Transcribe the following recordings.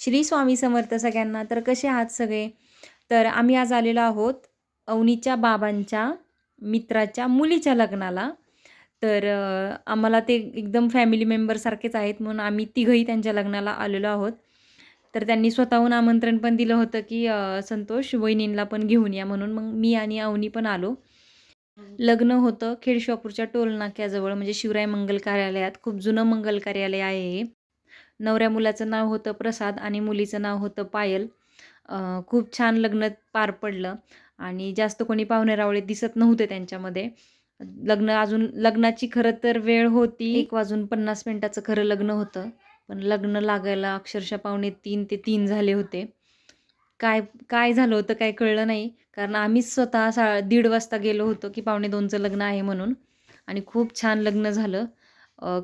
श्री स्वामी समर्थ सगळ्यांना. तर कसे आहात सगळे? तर आम्ही आज आलेलो आहोत अवनीच्या बाबांच्या मित्राच्या मुलीच्या लग्नाला. तर आम्हाला ते एकदम फॅमिली मेंबरसारखेच आहेत म्हणून आम्ही तिघंही त्यांच्या लग्नाला आलेलो आहोत. तर त्यांनी स्वतःहून आमंत्रण पण दिलं होतं की संतोष वहिनींना पण घेऊन या म्हणून. मग मी आणि अवनी पण आलो. लग्न होतं खेडशापूरच्या टोलनाक्याजवळ म्हणजे शिवराय मंगल कार्यालयात. खूप जुनं मंगल कार्यालय आहे हे. नवऱ्या मुलाचं नाव होतं प्रसाद आणि मुलीचं नाव होतं पायल. खूप छान लग्न पार पडलं आणि जास्त कोणी पाहुणे रावळे दिसत नव्हते त्यांच्यामध्ये. लग्न अजून लग्नाची खरं तर वेळ होती. एक वाजून पन्नास मिनटाचं खरं लग्न होतं पण लग्न लागायला अक्षरशः पावणे तीन ते तीन झाले होते. काय काय झालं होतं काय कळलं नाही कारण आम्हीच स्वतः सा दीड वाजता गेलो होतो की पावणे दोनचं लग्न आहे म्हणून. आणि खूप छान लग्न झालं.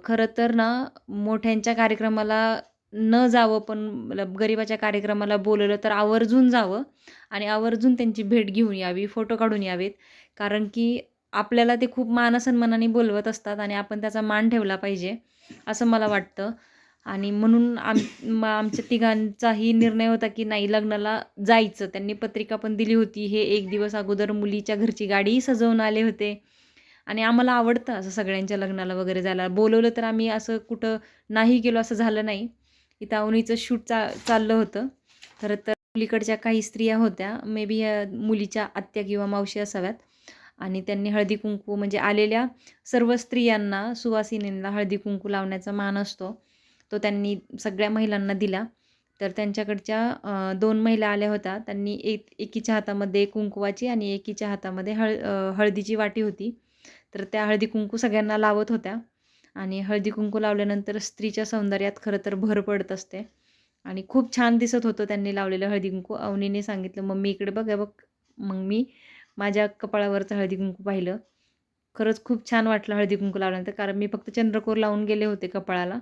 खरं तर ना मोठ्यांच्या कार्यक्रमाला न जावं पण ल- गरिबाच्या कार्यक्रमाला बोलवलं तर आवर्जून जावं आणि आवर्जून त्यांची भेट घेऊन यावी फोटो काढून यावेत. कारण की आपल्याला ते खूप मानसन्मनाने बोलवत असतात आणि आपण त्याचा मान ठेवला पाहिजे असं मला वाटतं. आणि म्हणून आम आमच्या तिघांचाही निर्णय होता की नाही लग्नाला जायचं. त्यांनी पत्रिका पण दिली होती. हे एक दिवस अगोदर मुलीच्या घरची गाडीही सजवून आले होते. आणि आम्हाला आवडतं असं सगळ्यांच्या लग्नाला वगैरे जायला. बोलवलं तर आम्ही असं कुठं नाही गेलो असं झालं नाही. इथं अवनीचं शूट चा चाललं होतं. खरं तर मुलीकडच्या काही स्त्रिया होत्या. मे बी या मुलीच्या आत्या किंवा मावशी असाव्यात. आणि त्यांनी हळदी कुंकू म्हणजे आलेल्या सर्व स्त्रियांना सुवासिनींना हळदी कुंकू लावण्याचा मान असतो. तो त्यांनी सगळ्या महिलांना दिला. तर त्यांच्याकडच्या दोन महिला आल्या होत्या. त्यांनी एक एकीच्या हातामध्ये कुंकुवाची आणि एकीच्या हातामध्ये हळ हळदीची वाटी होती. तर त्या हळदी कुंकू सगळ्यांना लावत होत्या. आणि हळदी कुंकू लावल्यानंतर स्त्रीच्या सौंदर्यात खरं तर भर पडत असते. आणि खूप छान दिसत होतं त्यांनी लावलेलं हळदी कुंकू. अवनीने सांगितलं मम्मी इकडे बघ बघ मग मी माझ्या कपाळावरचं हळदी कुंकू पाहिलं. खरंच खूप छान वाटलं हळदी कुंकू लावल्यानंतर कारण मी फक्त चंद्रकोर लावून गेले होते कपाळाला.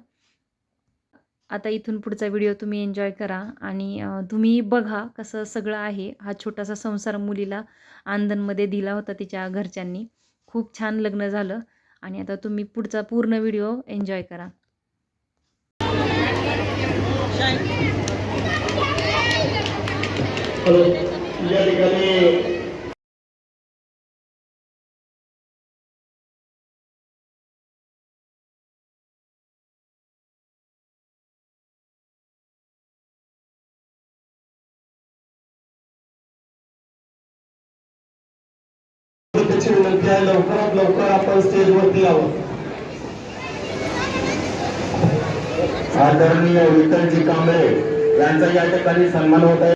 आता इथून पुढचा व्हिडिओ तुम्ही एन्जॉय करा आणि तुम्ही बघा कसं सगळं आहे हा छोटासा संसार मुलीला आंदणमध्ये दिला होता तिच्या घरच्यांनी. खूप छान लग्न झालं आणि आता तुम्ही पुढचा पूर्ण व्हिडिओ एन्जॉय करा. या ठिकाणी त्याची विनंती आहे लवकरात लवकर आपण स्टेजवरती यावं आदरणीय विठ्ठलजी कांबळे यांचा या ठिकाणी सन्मान होत आहे.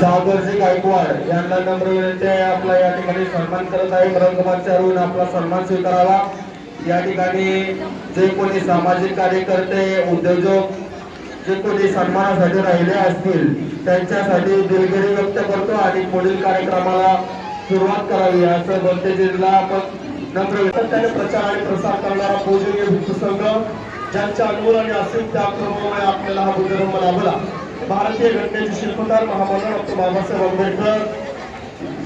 सागरजी गायकवाड यांना नम्र विनंती आहे. आपला या ठिकाणी सन्मान करत आहे. रंगमंचावरून आपला सन्मान स्वीकारावा. या ठिकाणी जे कोणी सामाजिक कार्यकर्ते उद्योजक जे कोणी सन्मानासाठी राहिले असतील त्यांच्यासाठी दिलगिरी व्यक्त करतो आणि पुढील कार्यक्रमाला सुरुवात करावी. असं बनतेजीला आपण नम्र प्रचार आणि प्रसार करणारा पूजनीय भिक्खू संघ ज्यांच्या अनमोल आणि असीम त्याप्रमाणे आपल्याला हा बुद्धधर्म लाभला. भारतीय घटनेचे शिल्पकार महामानव डॉक्टर बाबासाहेब आंबेडकर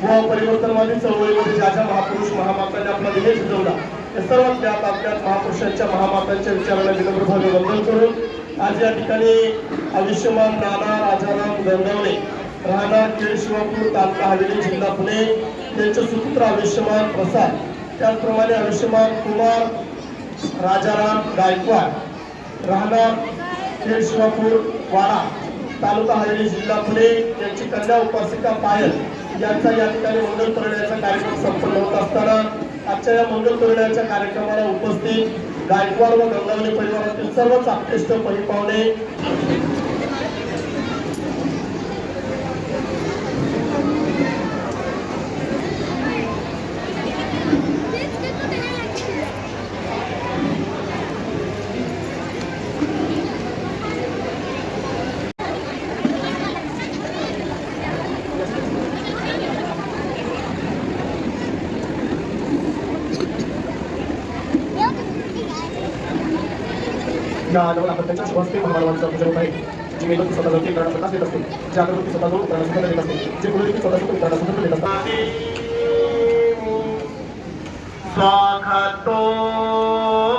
व परिवर्तनवादी चळवळीमध्ये ज्या ज्या महापुरुष महामातांनी आपला दिले शिजवला त्या सर्व त्यात आपल्या महापुरुषांच्या महामातांच्या विचाराला विनम्रभावे वंदन करून आज या ठिकाणी आयुष्यमान नाना राजाराम गंगवणे राहणार केळ शिवापूर तालुका हवेली जिल्हा पुणे त्यांचे सुपुत्र आयुष्यमान प्रसाद त्याचप्रमाणे आयुष्यमान कुमार राजाराम गायकवाड राहणार खेड शिवापूर वाडा तालुका हवेली जिल्हा पुणे यांची कन्या उपासिका पायल यांचा या ठिकाणी वंदन करण्याचा कार्यक्रम संपन्न होत असताना आजच्या या मंगल करण्याच्या कार्यक्रमाला उपस्थित गायकवाड व गंगावली परिवारातील सर्व आकृष्ट परिपावणे या आठवड्यात आपण त्यांच्या सुवासिक महामानवांचा पूजन आहे जी मेहनत स्वतः जाऊन मित्रांना स्वतः देत असते जे अगरबत्ती स्वतः जाऊन मित्रांना स्वतः देत असते जे फुलं देखील स्वतः जाऊन मित्रांना स्वतः देत असतात स्वागतो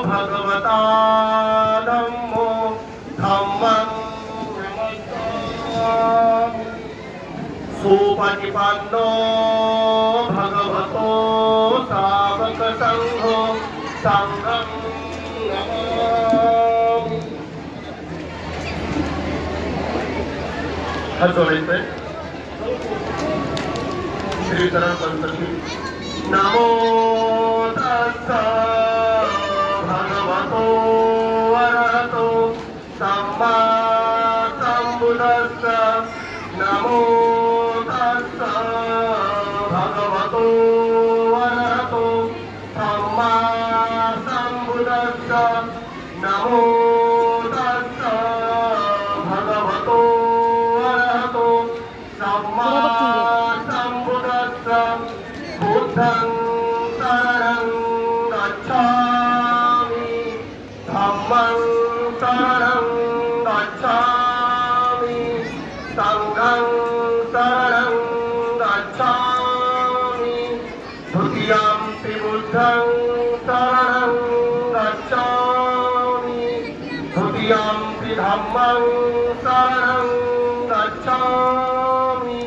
भगवता धम्मो धम्मं नमस्कामि सुपटिपन्नो भगवतो सावकसङ्घो सङ्घं हात जोडायचंय श्रीधरण पंतकी नमो गच्छामि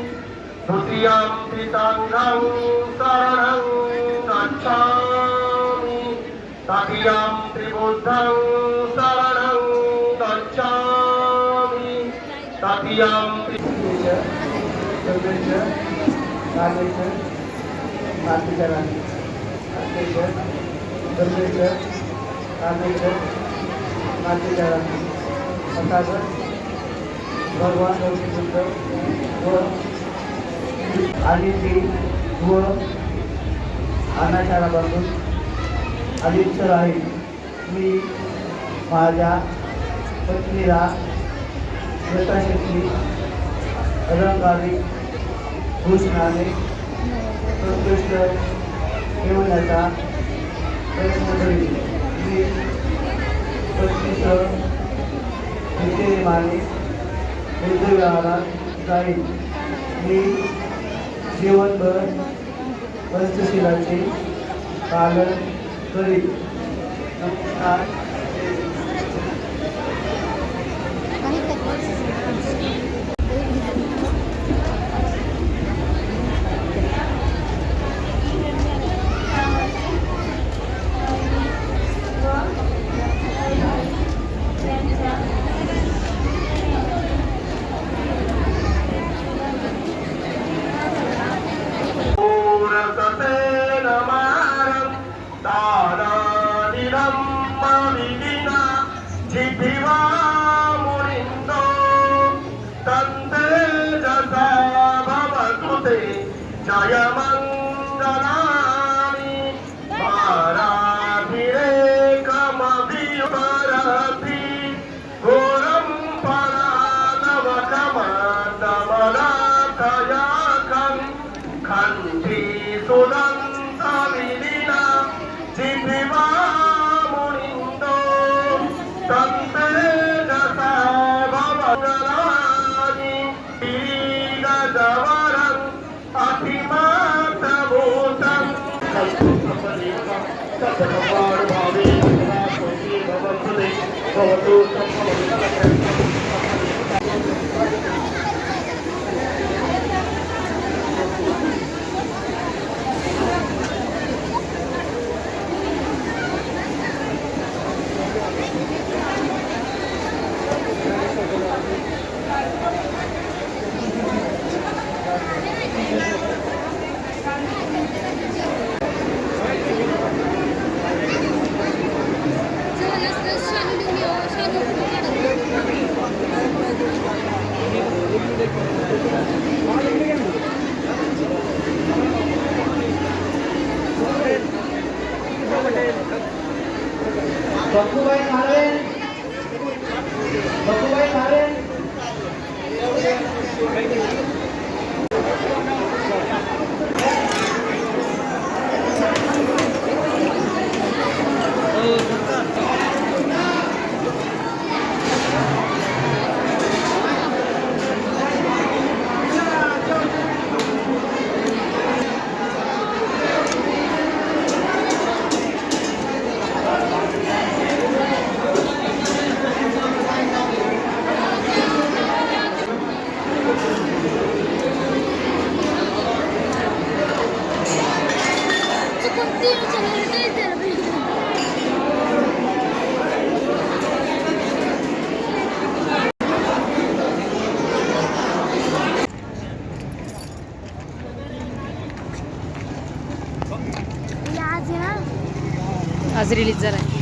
द्वितीयं सङ्घं शरणं गच्छामि तृतीयं त्रिबुद्धं शरणं गच्छामि तृतीयं सर्वेश्वर रामेश्वर कार्तिका रामेश्वर भगवान गौरी बुद्ध व आदिती व अनाचारापासून अलिप्त राहील मी माझ्या पत्नीला यथाशक्ती अलंकारी भूषणाने संतुष्ट ठेवण्याचा प्रयत्न करीन मी पत्नीसह नित्यनेमाने बुद्धविहारात जाईल. मी जीवनभर पंचशिलाचे पालन करीन नमस्कार. ஜயமங்களாரி பாராபிரே கமதி பரதி கோரம் பராதவ கமந்தமலா கயா கண் கந்தி சுனந்த ভগবান তখন आज रिलीज झाला आहे